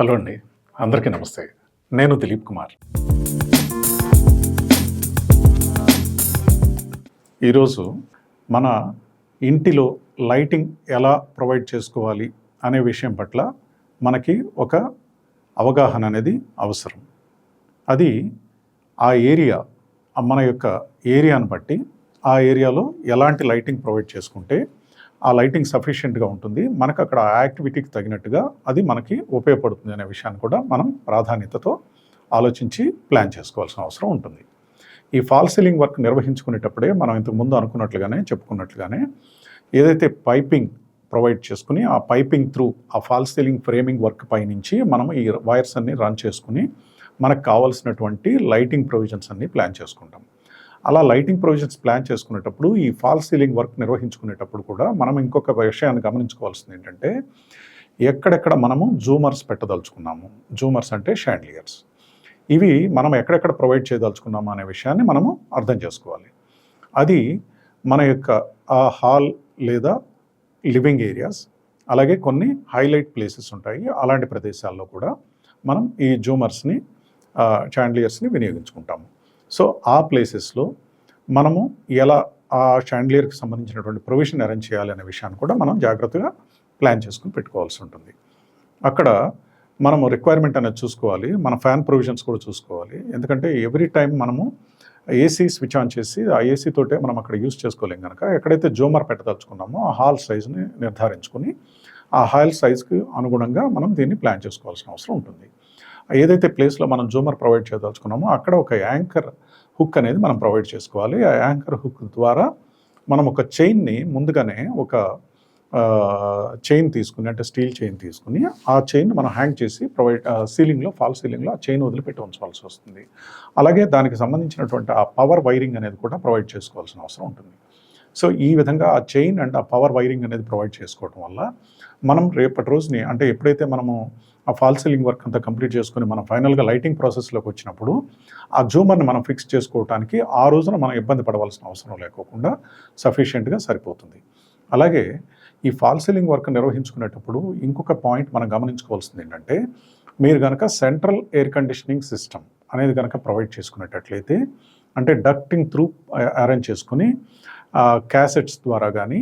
Hello అండి. అందరికీ నమస్తే. నేను దిలీప్ కుమార్. ఈరోజు మన ఇంటిలో లైటింగ్ ఎలా ప్రొవైడ్ చేసుకోవాలి అనే విషయం పట్ల మనకి ఒక అవగాహన అనేది అవసరం. అది ఆ ఏరియా మన యొక్క ఏరియాను బట్టి ఆ ఏరియాలో ఎలాంటి లైటింగ్ ప్రొవైడ్ చేసుకుంటే ఆ లైటింగ్ సఫిషియెంట్గా ఉంటుంది. మనకు అక్కడ ఆ యాక్టివిటీకి తగినట్టుగా అది మనకి ఉపయోగపడుతుంది అనే విషయాన్ని కూడా మనం ప్రాధాన్యతతో ఆలోచించి ప్లాన్ చేసుకోవాల్సిన అవసరం ఉంటుంది. ఈ ఫాల్ సీలింగ్ వర్క్ నిర్వహించుకునేటప్పుడే మనం ఇంతకు ముందు అనుకున్నట్లుగానే చెప్పుకున్నట్లుగానే ఏదైతే పైపింగ్ ప్రొవైడ్ చేసుకుని ఆ పైపింగ్ త్రూ ఆ ఫాల్ సీలింగ్ ఫ్రేమింగ్ వర్క్ పైనుంచి మనం ఈ వైర్స్ అన్ని రన్ చేసుకుని మనకు కావాల్సినటువంటి లైటింగ్ ప్రొవిజన్స్ అన్ని ప్లాన్ చేసుకుంటాం. అలా లైటింగ్ ప్రొవిజన్స్ ప్లాన్ చేసుకునేటప్పుడు ఈ ఫాల్ సీలింగ్ వర్క్ నిర్వహించుకునేటప్పుడు కూడా మనం ఇంకొక విషయాన్ని గమనించుకోవాల్సింది ఏంటంటే ఎక్కడెక్కడ మనము జూమర్స్ పెట్టదలుచుకున్నాము. జూమర్స్ అంటే షాండ్లియర్స్ ఇవి మనం ఎక్కడెక్కడ ప్రొవైడ్ చేయదలుచుకున్నాము అనే విషయాన్ని మనము అర్థం చేసుకోవాలి. అది మన యొక్క ఆ హాల్ లేదా లివింగ్ ఏరియాస్ అలాగే కొన్ని హైలైట్ ప్లేసెస్ ఉంటాయి. అలాంటి ప్రదేశాల్లో కూడా మనం ఈ జూమర్స్ని చాండ్లియర్స్ని వినియోగించుకుంటాము. సో ఆ ప్లేసెస్లో మనము ఎలా ఆ షాండ్లియర్కి సంబంధించినటువంటి ప్రొవిజన్ అరేంజ్ చేయాలి అనే విషయాన్ని కూడా మనం జాగ్రత్తగా ప్లాన్ చేసుకుని పెట్టుకోవాల్సి ఉంటుంది. అక్కడ మనము రిక్వైర్మెంట్ అనేది చూసుకోవాలి మన ఫ్యాన్ ప్రొవిజన్స్ కూడా చూసుకోవాలి. ఎందుకంటే ఎవ్రీ టైం మనము ఏసీ స్విచ్ ఆన్ చేసి ఆ ఏసీతోటే మనం అక్కడ యూస్ చేసుకోలేం కనుక ఎక్కడైతే జోమర్ పెట్టదలుచుకున్నామో ఆ హాల్ సైజ్ని నిర్ధారించుకుని ఆ హాల్ సైజ్కి అనుగుణంగా మనం దీన్ని ప్లాన్ చేసుకోవాల్సిన అవసరం ఉంటుంది. ఏదైతే ప్లేస్లో మనం జూమర్ ప్రొవైడ్ చేయదలుచుకున్నామో అక్కడ ఒక యాంకర్ హుక్ అనేది మనం ప్రొవైడ్ చేసుకోవాలి. ఆ యాంకర్ హుక్ ద్వారా మనం ఒక చైన్ని ముందుగానే ఒక చైన్ తీసుకుని అంటే స్టీల్ చైన్ తీసుకుని ఆ చైన్ మనం హ్యాంగ్ చేసి ప్రొవైడ్ సీలింగ్లో ఫాల్ సీలింగ్లో ఆ చైన్ వదిలిపెట్టి ఉంచవలసి వస్తుంది. అలాగే దానికి సంబంధించినటువంటి ఆ పవర్ వైరింగ్ అనేది కూడా ప్రొవైడ్ చేసుకోవాల్సిన అవసరం ఉంటుంది. సో ఈ విధంగా ఆ చైన్ అండ్ ఆ పవర్ వైరింగ్ అనేది ప్రొవైడ్ చేసుకోవడం వల్ల మనం రేపటి రోజుని అంటే ఎప్పుడైతే మనము ఆ ఫాల్ సీలింగ్ వర్క్ అంతా కంప్లీట్ చేసుకొని మనం ఫైనల్గా లైటింగ్ ప్రాసెస్లోకి వచ్చినప్పుడు ఆ జూమర్ని మనం ఫిక్స్ చేసుకోవడానికి ఆ రోజున మనం ఇబ్బంది పడవలసిన అవసరం లేకోకుండా సఫిషియెంట్గా సరిపోతుంది. అలాగే ఈ ఫాల్ సీలింగ్ వర్క్ నిర్వహించుకునేటప్పుడు ఇంకొక పాయింట్ మనం గమనించుకోవాల్సింది ఏంటంటే మీరు కనుక సెంట్రల్ ఎయిర్ కండిషనింగ్ సిస్టమ్ అనేది కనుక ప్రొవైడ్ చేసుకునేటట్లయితే అంటే డక్టింగ్ త్రూ అరేంజ్ చేసుకుని క్యాసెట్స్ ద్వారా కానీ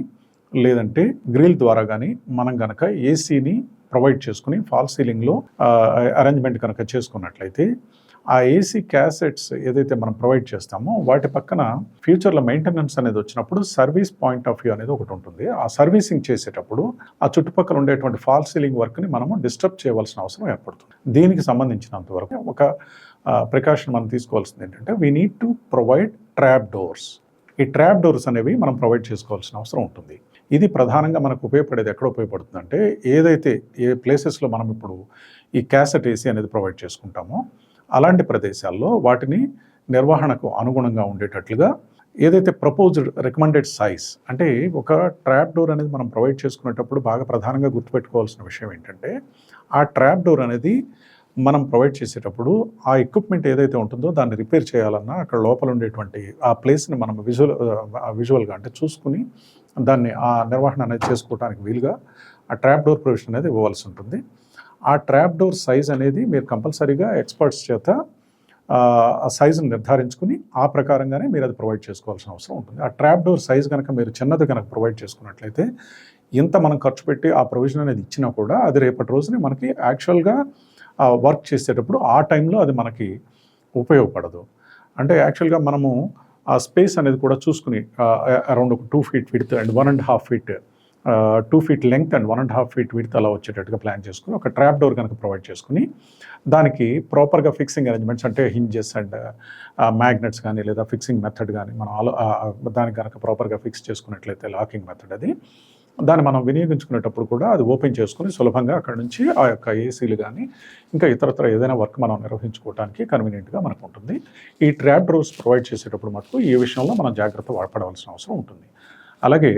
లేదంటే గ్రిల్ ద్వారా కానీ మనం కనుక ఏసీని ప్రొవైడ్ చేసుకుని ఫాల్ సీలింగ్లో అరేంజ్మెంట్ కనుక చేసుకున్నట్లయితే ఆ ఏసీ క్యాసెట్స్ ఏదైతే మనం ప్రొవైడ్ చేస్తామో వాటి పక్కన ఫ్యూచర్లో మెయింటెనెన్స్ అనేది వచ్చినప్పుడు సర్వీస్ పాయింట్ ఆఫ్ వ్యూ అనేది ఒకటి ఉంటుంది. ఆ సర్వీసింగ్ చేసేటప్పుడు ఆ చుట్టుపక్కల ఉండేటువంటి ఫాల్ సీలింగ్ వర్క్ని మనము డిస్టర్బ్ చేయవలసిన అవసరం ఏర్పడుతుంది. దీనికి సంబంధించినంత వరకు ఒక ప్రికాషన్ మనం తీసుకోవాల్సింది ఏంటంటే we need to provide trap doors ఈ ట్రాప్ డోర్స్ అనేవి మనం ప్రొవైడ్ చేసుకోవాల్సిన అవసరం ఉంటుంది. ఇది ప్రధానంగా మనకు ఉపయోగపడేది ఎక్కడ ఉపయోగపడుతుందంటే ఏదైతే ఏ ప్లేసెస్లో మనం ఇప్పుడు ఈ క్యాసెట్ ఏసీ అనేది ప్రొవైడ్ చేసుకుంటామో అలాంటి ప్రదేశాల్లో వాటిని నిర్వహణకు అనుగుణంగా ఉండేటట్లుగా ఏదైతే ప్రపోజ్డ్ రికమెండెడ్ సైజ్ అంటే ఒక ట్రాప్ డోర్ అనేది మనం ప్రొవైడ్ చేసుకునేటప్పుడు బాగా ప్రధానంగా గుర్తుపెట్టుకోవాల్సిన విషయం ఏంటంటే ఆ ట్రాప్ డోర్ అనేది మనం ప్రొవైడ్ చేసేటప్పుడు ఆ ఎక్విప్మెంట్ ఏదైతే ఉంటుందో దాన్ని రిపేర్ చేయాలన్నా అక్కడ లోపల ఉండేటువంటి ఆ ప్లేస్ని మనం విజువల్ విజువల్గా అంటే చూసుకుని దాన్ని ఆ నిర్వహణ అనేది చేసుకోవడానికి వీలుగా ఆ ట్రాప్ డోర్ ప్రొవిజన్ అనేది ఇవ్వవలసి ఉంటుంది. ఆ ట్రాప్ డోర్ సైజ్ అనేది మీరు కంపల్సరీగా ఎక్స్పర్ట్స్ చేత ఆ సైజుని నిర్ధారించుకుని ఆ ప్రకారంగానే మీరు అది ప్రొవైడ్ చేసుకోవాల్సిన అవసరం ఉంటుంది. ఆ ట్రాప్ డోర్ సైజ్ కనుక మీరు చిన్నది కనుక ప్రొవైడ్ చేసుకున్నట్లయితే ఇంత మనం ఖర్చు పెట్టి ఆ ప్రొవిజన్ అనేది ఇచ్చినా కూడా అది రేపటి రోజుని మనకి యాక్చువల్గా వర్క్ చేసేటప్పుడు ఆ టైంలో అది మనకి ఉపయోగపడదు. అంటే యాక్చువల్గా మనము ఆ స్పేస్ అనేది కూడా చూసుకుని అరౌండ్ ఒక two feet width and one and half feet two feet length and one and half feet width అలా వచ్చేటట్టుగా ప్లాన్ చేసుకుని ఒక ట్రాప్ డోర్ కనుక ప్రొవైడ్ చేసుకుని దానికి ప్రాపర్గా ఫిక్సింగ్ అరేంజ్మెంట్స్ అంటే హింజెస్ అండ్ మ్యాగ్నెట్స్ కానీ లేదా ఫిక్సింగ్ మెథడ్ కానీ మనం ఆలో దానికి కనుక ప్రాపర్గా ఫిక్స్ చేసుకున్నట్లయితే లాకింగ్ మెథడ్ అది. దాన్ని మనం వినియోగించుకునేటప్పుడు కూడా అది ఓపెన్ చేసుకుని సులభంగా అక్కడ నుంచి ఆ యొక్క ఏసీలు కానీ ఇంకా ఇతరత్ర ఏదైనా వర్క్ మనం నిర్వహించుకోవడానికి కన్వీనియంట్గా మనకు ఉంటుంది. ఈ ట్రాప్ డోర్స్ ప్రొవైడ్ చేసేటప్పుడు మటుకు ఈ విషయంలో మనం జాగ్రత్త వాడపడవలసిన అవసరం ఉంటుంది. అలాగే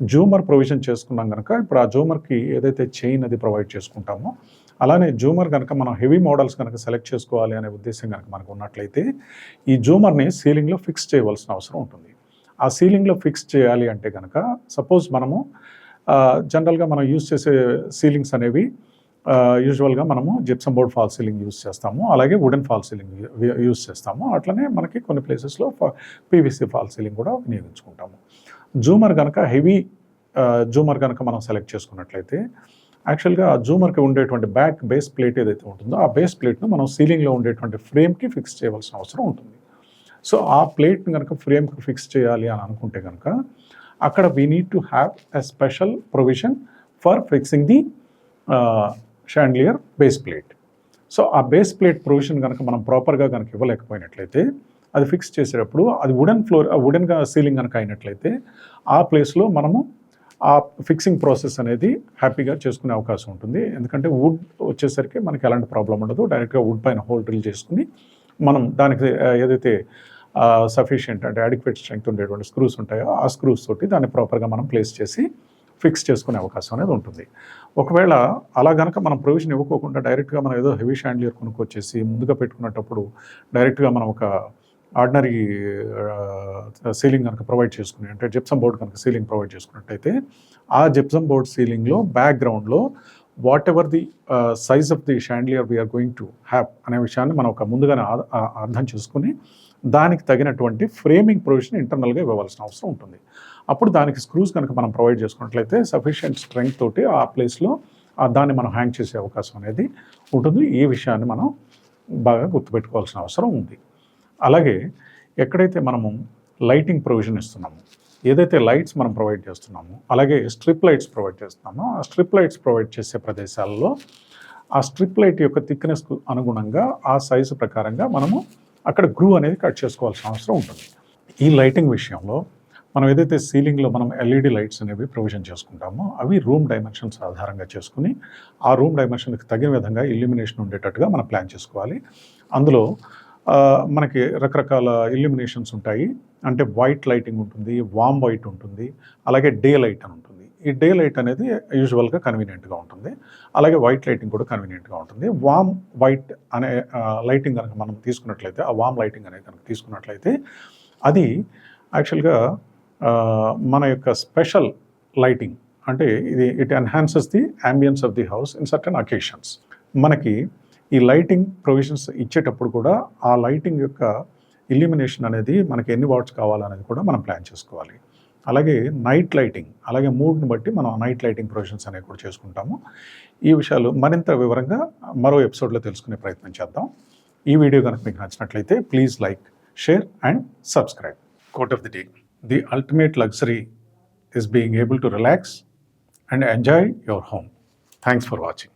జూమర్ ప్రొవిజన్ చేసుకున్నాం కనుక ఇప్పుడు ఆ జూమర్కి ఏదైతే చైన్ అది ప్రొవైడ్ చేసుకుంటామో అలానే జూమర్ కనుక మనం హెవీ మోడల్స్ కనుక సెలెక్ట్ చేసుకోవాలి అనే ఉద్దేశం కనుక మనకు ఉన్నట్లయితే ఈ జూమర్ని సీలింగ్లో ఫిక్స్ చేయవలసిన అవసరం ఉంటుంది. ఆ సీలింగ్లో ఫిక్స్ చేయాలి అంటే కనుక సపోజ్ మనము జనరల్గా మనం యూజ్ చేసే సీలింగ్స్ అనేవి యూజువల్గా మనము gypsum board fall ceiling use చేస్తాము. అలాగే వుడెన్ ఫాల్ సీలింగ్ యూస్ చేస్తాము. అట్లనే మనకి కొన్ని ప్లేసెస్లో పీవీసీ ఫాల్ సీలింగ్ కూడా వినియోగించుకుంటాము. జూమర్ కనుక హెవీ జూమర్ కనుక మనం సెలెక్ట్ చేసుకున్నట్లయితే యాక్చువల్గా జూమర్కి ఉండేటువంటి బ్యాక్ బేస్ ప్లేట్ ఏదైతే ఉంటుందో ఆ బేస్ ప్లేట్ను మనం సీలింగ్లో ఉండేటువంటి ఫ్రేమ్కి ఫిక్స్ చేయవలసిన అవసరం ఉంటుంది. సో ఆ ప్లేట్ని కనుక ఫ్రేమ్కి ఫిక్స్ చేయాలి అని అనుకుంటే కనుక అక్కడ we need to have a special provision for fixing the chandelier base plate so ఆ బేస్ ప్లేట్ ప్రొవిజన్ కనుక మనం ప్రాపర్గా కనుక ఇవ్వలేకపోయినట్లయితే అది ఫిక్స్ చేసేటప్పుడు అది వుడెన్ ఫ్లోర్ వుడెన్గా సీలింగ్ కనుక అయినట్లయితే ఆ ప్లేస్లో మనము ఆ ఫిక్సింగ్ ప్రాసెస్ అనేది హ్యాపీగా చేసుకునే అవకాశం ఉంటుంది. ఎందుకంటే వుడ్ వచ్చేసరికి మనకి ఎలాంటి ప్రాబ్లం ఉండదు. డైరెక్ట్గా వుడ్ పైన హోల్ డ్రిల్ చేసుకుని మనం దానికి uh, ఏదైతే సఫిషియంట్ అంటే అడిక్వేట్ స్ట్రెంగ్త్ ఉండేటువంటి స్క్రూస్ ఉంటాయో ఆ స్క్రూస్ తోటి దాన్ని ప్రాపర్గా మనం ప్లేస్ చేసి ఫిక్స్ చేసుకునే అవకాశం అనేది ఉంటుంది. ఒకవేళ అలా గనక మనం ప్రొవిజన్ ఇవ్వకోకుండా డైరెక్ట్గా మనం ఏదో హెవీ షాండ్లియర్ కొనుక్కొచ్చేసి ముందుగా పెట్టుకున్నప్పుడు డైరెక్ట్గా మనం ఒక ఆర్డినరీ సీలింగ్ కనుక ప్రొవైడ్ చేసుకుని అంటే జిప్సమ్ బోర్డ్ కనుక సీలింగ్ ప్రొవైడ్ చేసుకున్నట్టయితే ఆ జిప్సమ్ బోర్డ్ సీలింగ్లో బ్యాక్గ్రౌండ్లో whatever the size of the chandelier we are going to have అనే విషయాన్ని మనం ఒక ముందుగానే అర్థం చేసుకుని దానికి తగినటువంటి ఫ్రేమింగ్ ప్రొవిజన్ ఇంటర్నల్గా ఇవ్వవలసిన అవసరం ఉంటుంది. అప్పుడు దానికి స్క్రూస్ కనుక మనం ప్రొవైడ్ చేసుకున్నట్లయితే సఫిషియంట్ స్ట్రెంగ్త్ తోటి ఆ ప్లేస్లో దాన్ని మనం హ్యాంగ్ చేసే అవకాశం అనేది ఉంటుంది. ఈ విషయాన్ని మనం బాగా గుర్తుపెట్టుకోవాల్సిన అవసరం ఉంది. అలాగే ఎక్కడైతే మనము లైటింగ్ ప్రొవిజన్ ఇస్తున్నాము ఏదైతే లైట్స్ మనం ప్రొవైడ్ చేస్తున్నామో అలాగే స్ట్రిప్ లైట్స్ ప్రొవైడ్ చేస్తున్నామో ఆ స్ట్రిప్ లైట్స్ ప్రొవైడ్ చేసే ప్రదేశాల్లో ఆ స్ట్రిప్ లైట్ యొక్క థిక్నెస్కు అనుగుణంగా ఆ సైజు ప్రకారంగా మనము అక్కడ గ్రూ అనేది కట్ చేసుకోవాల్సిన అవసరం ఉంటుంది. ఈ లైటింగ్ విషయంలో మనం ఏదైతే సీలింగ్లో మనం ఎల్ఈడి లైట్స్ అనేవి ప్రొవిజన్ చేసుకుంటామో అవి రూమ్ డైమెన్షన్స్ ఆధారంగా చేసుకుని ఆ రూమ్ డైమెన్షన్కి తగిన విధంగా ఇల్యూమినేషన్ ఉండేటట్టుగా మనం ప్లాన్ చేసుకోవాలి. అందులో మనకి రకరకాల ఇల్యూమినేషన్స్ ఉంటాయి. అంటే వైట్ లైటింగ్ ఉంటుంది వామ్ వైట్ ఉంటుంది అలాగే డే లైట్ అని ఉంటుంది. ఈ డే లైట్ అనేది యూజువల్గా కన్వీనియంట్గా ఉంటుంది. అలాగే వైట్ లైటింగ్ కూడా కన్వీనియంట్గా ఉంటుంది. వామ్ వైట్ అనే లైటింగ్ కనుక మనం తీసుకున్నట్లయితే ఆ వామ్ లైటింగ్ అనేది కనుక తీసుకున్నట్లయితే అది యాక్చువల్గా మన యొక్క స్పెషల్ లైటింగ్ అంటే ఇది it enhances the ambience of the house in certain occasions మనకి ఈ లైటింగ్ ప్రొవిజన్స్ ఇచ్చేటప్పుడు కూడా ఆ లైటింగ్ యొక్క ఇల్యూమినేషన్ అనేది మనకి ఎన్ని వాట్స్ కావాలనేది కూడా మనం ప్లాన్ చేసుకోవాలి. అలాగే నైట్ లైటింగ్ అలాగే మూడ్ని బట్టి మనం నైట్ లైటింగ్ ప్రొవిజన్స్ అనేవి కూడా చేసుకుంటాము. ఈ విషయాలు మరింత వివరంగా మరో ఎపిసోడ్లో తెలుసుకునే ప్రయత్నం చేద్దాం. ఈ వీడియో కనుక మీకు నచ్చినట్లయితే please like share and subscribe. Quote of the day the ultimate luxury is being able to relax and enjoy your home. Thanks for watching.